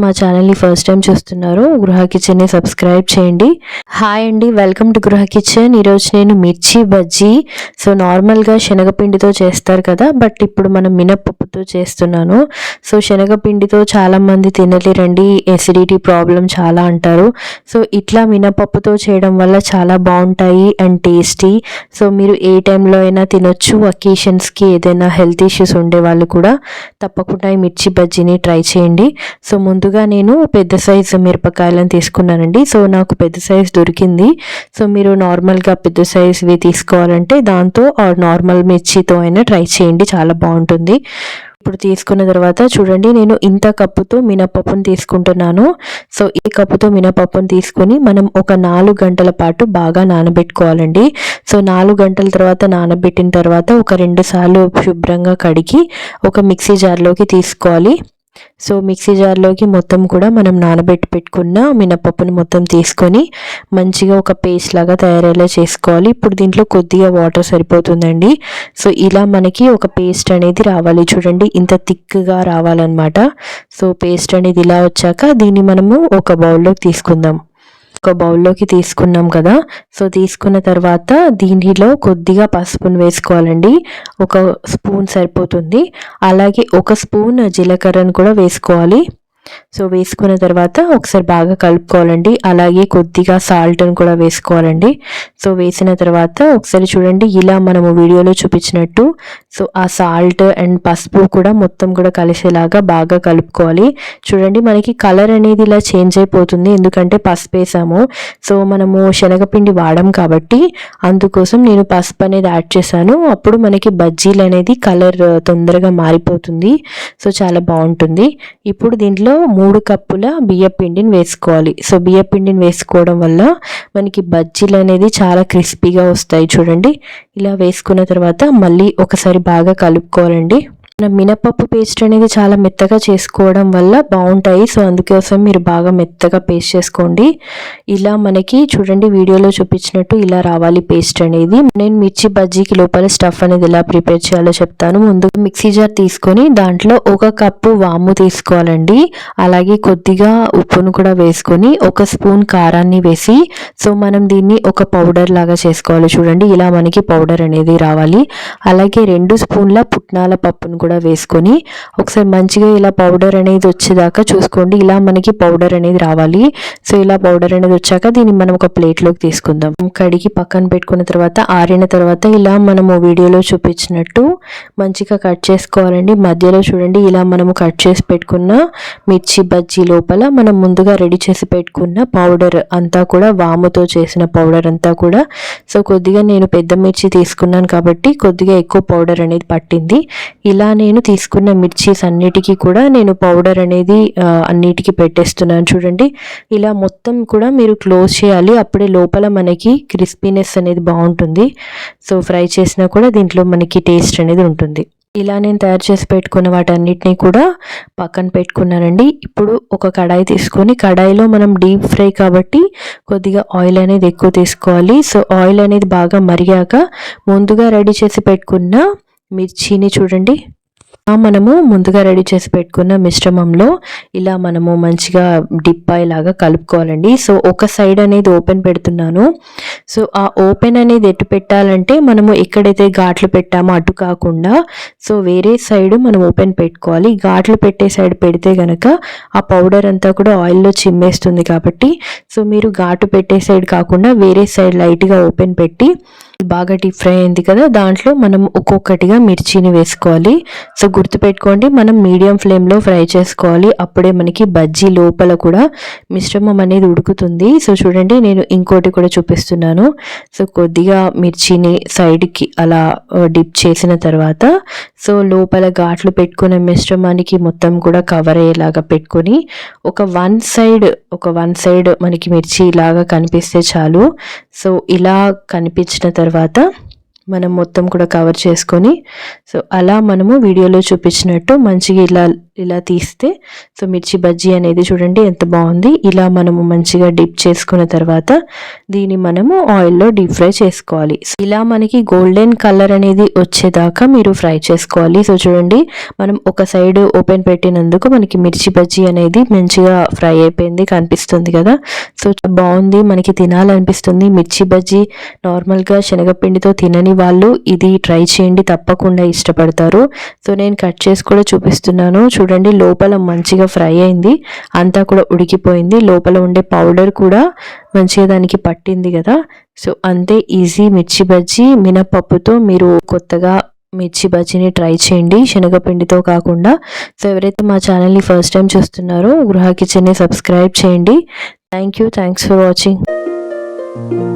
మా ఛానల్ని first time చూస్తున్నారు గృహ కిచెన్ని సబ్స్క్రైబ్ చేయండి. హాయ్ అండి వెల్కమ్ టు గృహ కిచెన్. ఈరోజు నేను మిర్చి బజ్జీ. సో నార్మల్గా శనగపిండితో చేస్తారు కదా బట్ ఇప్పుడు మనం మినపప్పుతో చేస్తున్నాను. సో శనగపిండితో చాలామంది తినలేరండి ఎసిడిటీ ప్రాబ్లం చాలా అంటారు. సో ఇట్లా మినపప్పుతో చేయడం వల్ల చాలా బాగుంటాయి అండ్ టేస్టీ సో మీరు ఏ టైంలో అయినా తినొచ్చు అకేషన్స్కి ఏదైనా హెల్త్ ఇష్యూస్ ఉండే వాళ్ళు కూడా తప్పకుండా ఈ మిర్చి బజ్జీని ట్రై చేయండి. సో ముందు ముందుగా నేను పెద్ద సైజు మిరపకాయలను తీసుకున్నానండి. సో నాకు పెద్ద సైజ్ దొరికింది. సో మీరు నార్మల్గా పెద్ద సైజ్వి తీసుకోవాలంటే దాంతో నార్మల్ మిర్చితో అయినా ట్రై చేయండి. చాలా బాగుంటుంది. ఇప్పుడు తీసుకున్న తర్వాత చూడండి నేను ఇంత కప్పుతో మినపప్పును తీసుకుంటున్నాను. సో ఈ కప్పుతో మినపప్పును తీసుకొని మనం ఒక నాలుగు గంటల పాటు బాగా నానబెట్టుకోవాలండి. సో నాలుగు గంటల తర్వాత నానబెట్టిన తర్వాత ఒక రెండు సార్లు శుభ్రంగా కడిగి ఒక మిక్సీ జార్లోకి తీసుకోవాలి. సో మిక్సీ జార్లోకి మొత్తం కూడా మనం నానబెట్టి పెట్టుకున్న మినపప్పును మొత్తం తీసుకొని మంచిగా ఒక పేస్ట్ లాగా తయారయ్యేలా చేసుకోవాలి. ఇప్పుడు దీంట్లో కొద్దిగా వాటర్ సరిపోతుందండి. సో ఇలా మనకి ఒక పేస్ట్ అనేది రావాలి. చూడండి ఇంత థిక్గా రావాలన్నమాట. సో పేస్ట్ అనేది ఇలా వచ్చాక దీన్ని మనము ఒక బౌల్లోకి తీసుకుందాం. ఒక బౌల్లోకి తీసుకున్నాం కదా. సో తీసుకున్న తర్వాత దీనిలో కొద్దిగా పసుపును వేసుకోవాలండి. ఒక స్పూన్ సరిపోతుంది. అలాగే ఒక స్పూన్ జీలకర్రను కూడా వేసుకోవాలి. సో వేసుకున్న తర్వాత ఒకసారి బాగా కలుపుకోవాలండి. అలాగే కొద్దిగా సాల్ట్ని కూడా వేసుకోవాలండి. సో వేసిన తర్వాత ఒకసారి చూడండి ఇలా మనము వీడియోలో చూపించినట్టు. సో ఆ సాల్ట్ అండ్ పసుపు కూడా మొత్తం కూడా కలిసేలాగా బాగా కలుపుకోవాలి. చూడండి మనకి కలర్ అనేది ఇలా చేంజ్ అయిపోతుంది. ఎందుకంటే పసుపు వేసాము. సో మనము శనగపిండి వాడాం కాబట్టి అందుకోసం నేను పసుపు అనేది యాడ్ చేశాను. అప్పుడు మనకి బజ్జీలు అనేది కలర్ తొందరగా మారిపోతుంది. సో చాలా బాగుంటుంది. ఇప్పుడు దీంట్లో మూడు కప్పుల బియ్యపిండిని వేసుకోవాలి. సో బియ్యపిండిని వేసుకోవడం వల్ల మనకి బజ్జీలు అనేది చాలా క్రిస్పీగా వస్తాయి చూడండి. ఇలా వేసుకున్న తర్వాత మళ్ళీ ఒకసారి బాగా కలుపుకోవాలండి. మనం మినపప్పు పేస్ట్ అనేది చాలా మెత్తగా చేసుకోవడం వల్ల బాగుంటాయి. సో అందుకోసం మీరు బాగా మెత్తగా పేస్ట్ చేసుకోండి. ఇలా మనకి చూడండి వీడియోలో చూపించినట్టు ఇలా రావాలి పేస్ట్ అనేది. నేను మిర్చి బజ్జీకి లోపల స్టఫ్ అనేది ఎలా ప్రిపేర్ చేయాలో చెప్తాను. ముందుగా మిక్సీ జార్ తీసుకొని దాంట్లో ఒక కప్పు వాము తీసుకోవాలండి. అలాగే కొద్దిగా ఉప్పును కూడా వేసుకొని ఒక స్పూన్ కారాన్ని వేసి సో మనం దీన్ని ఒక పౌడర్ లాగా చేసుకోవాలి. చూడండి ఇలా మనకి పౌడర్ అనేది రావాలి. అలాగే రెండు స్పూన్ల పుట్నాల పప్పును కూడా వేసుకొని ఒకసారి మంచిగా ఇలా పౌడర్ అనేది వచ్చేదాకా చూసుకోండి. ఇలా మనకి పౌడర్ అనేది రావాలి. సో ఇలా పౌడర్ అనేది వచ్చాక దీన్ని మనం ఒక ప్లేట్లోకి తీసుకుందాం. కడిగి పక్కన పెట్టుకున్న తర్వాత ఆరిన తర్వాత ఇలా మనము వీడియోలో చూపించినట్టు మంచిగా కట్ చేసుకోవాలండి. మధ్యలో చూడండి ఇలా మనము కట్ చేసి పెట్టుకున్న మిర్చి బజ్జీ లోపల మనం ముందుగా రెడీ చేసి పెట్టుకున్న పౌడర్ అంతా కూడా వాముతో చేసిన పౌడర్ అంతా కూడా. సో కొద్దిగా నేను పెద్ద మిర్చి తీసుకున్నాను కాబట్టి కొద్దిగా ఎక్కువ పౌడర్ అనేది పట్టింది. ఇలా నేను తీసుకున్న మిర్చీస్ అన్నిటికీ కూడా నేను పౌడర్ అనేది అన్నిటికీ పెట్టేస్తున్నాను. చూడండి ఇలా మొత్తం కూడా మీరు క్లోజ్ చేయాలి. అప్పుడే లోపల మనకి క్రిస్పీనెస్ అనేది బాగుంటుంది. సో ఫ్రై చేసినా కూడా దీంట్లో మనకి టేస్ట్ అనేది ఉంటుంది. ఇలా నేను తయారు చేసి పెట్టుకున్న వాటన్నిటిని కూడా పక్కన పెట్టుకున్నానండి. ఇప్పుడు ఒక కడాయి తీసుకొని కడాయిలో మనం డీప్ ఫ్రై కాబట్టి కొద్దిగా ఆయిల్ అనేది ఎక్కువ తీసుకోవాలి. సో ఆయిల్ అనేది బాగా మరిగాక ముందుగా రెడీ చేసి పెట్టుకున్న మిర్చిని చూడండి. మనము ముందుగా రెడీ చేసి పెట్టుకున్న మిశ్రమంలో ఇలా మనము మంచిగా డిప్ అయ్యేలాగా కలుపుకోవాలండి. సో ఒక సైడ్ అనేది ఓపెన్ పెడుతున్నాను. సో ఆ ఓపెన్ అనేది ఎటు పెట్టాలంటే మనము ఎక్కడైతే ఘాట్లు పెట్టామో అటు కాకుండా సో వేరే సైడ్ మనం ఓపెన్ పెట్టుకోవాలి. ఘాట్లు పెట్టే సైడ్ పెడితే కనుక ఆ పౌడర్ అంతా కూడా ఆయిల్లో చిమ్మేస్తుంది కాబట్టి సో మీరు ఘాటు పెట్టే సైడ్ కాకుండా వేరే సైడ్ లైట్గా ఓపెన్ పెట్టి బాగా డీప్ ఫ్రై అయింది కదా దాంట్లో మనం ఒక్కొక్కటిగా మిర్చిని వేసుకోవాలి. సో గుర్తుపెట్టుకోండి మనం మీడియం ఫ్లేమ్లో ఫ్రై చేసుకోవాలి. అప్పుడే మనకి బజ్జీ లోపల కూడా మిశ్రమం అనేది ఉడుకుతుంది. సో చూడండి నేను ఇంకోటి కూడా చూపిస్తున్నాను. సో కొద్దిగా మిర్చిని సైడ్కి అలా డిప్ చేసిన తర్వాత సో లోపల ఘాట్లు పెట్టుకున్న మిశ్రమానికి మొత్తం కూడా కవర్ అయ్యేలాగా పెట్టుకొని ఒక వన్ సైడ్ ఒక వన్ సైడ్ మనకి మిర్చి ఇలాగా కనిపిస్తే చాలు. సో ఇలా కనిపించిన తర్వాత తర్వాత మనం మొత్తం కూడా కవర్ చేసుకొని సో అలా మనము వీడియోలో చూపించినట్టు మంచిగా ఇలా ఇలా తీస్తే సో మిర్చి బజ్జీ అనేది చూడండి ఎంత బాగుంది. ఇలా మనము మంచిగా డిప్ చేసుకున్న తర్వాత దీన్ని మనము ఆయిల్లో డీప్ ఫ్రై చేసుకోవాలి. ఇలా మనకి గోల్డెన్ కలర్ అనేది వచ్చేదాకా మీరు ఫ్రై చేసుకోవాలి. సో చూడండి మనం ఒక సైడ్ ఓపెన్ పెట్టినందుకు మనకి మిర్చి బజ్జీ అనేది మంచిగా ఫ్రై అయిపోయింది కనిపిస్తుంది కదా. సో బాగుంది మనకి తినాలనిపిస్తుంది. మిర్చి బజ్జీ నార్మల్గా శనగపిండితో తినని వాళ్ళు ఇది ట్రై చేయండి తప్పకుండా ఇష్టపడతారు. సో నేను కట్ చేసి కూడా చూపిస్తున్నాను. చూడండి లోపల మంచిగా ఫ్రై అయింది. అంతా కూడా ఉడికిపోయింది. లోపల ఉండే పౌడర్ కూడా మంచిగా దానికి పట్టింది కదా. సో అంతే ఈజీ మిర్చి బజ్జీ. మినపప్పుతో మీరు కొత్తగా మిర్చి బజ్జీని ట్రై చేయండి. శనగపిండితో కాకుండా. సో ఎవరైతే మా ఛానల్ని ఫస్ట్ టైం చూస్తున్నారో గృహ కిచెన్ని సబ్స్క్రైబ్ చేయండి. Thank you. Thanks for watching.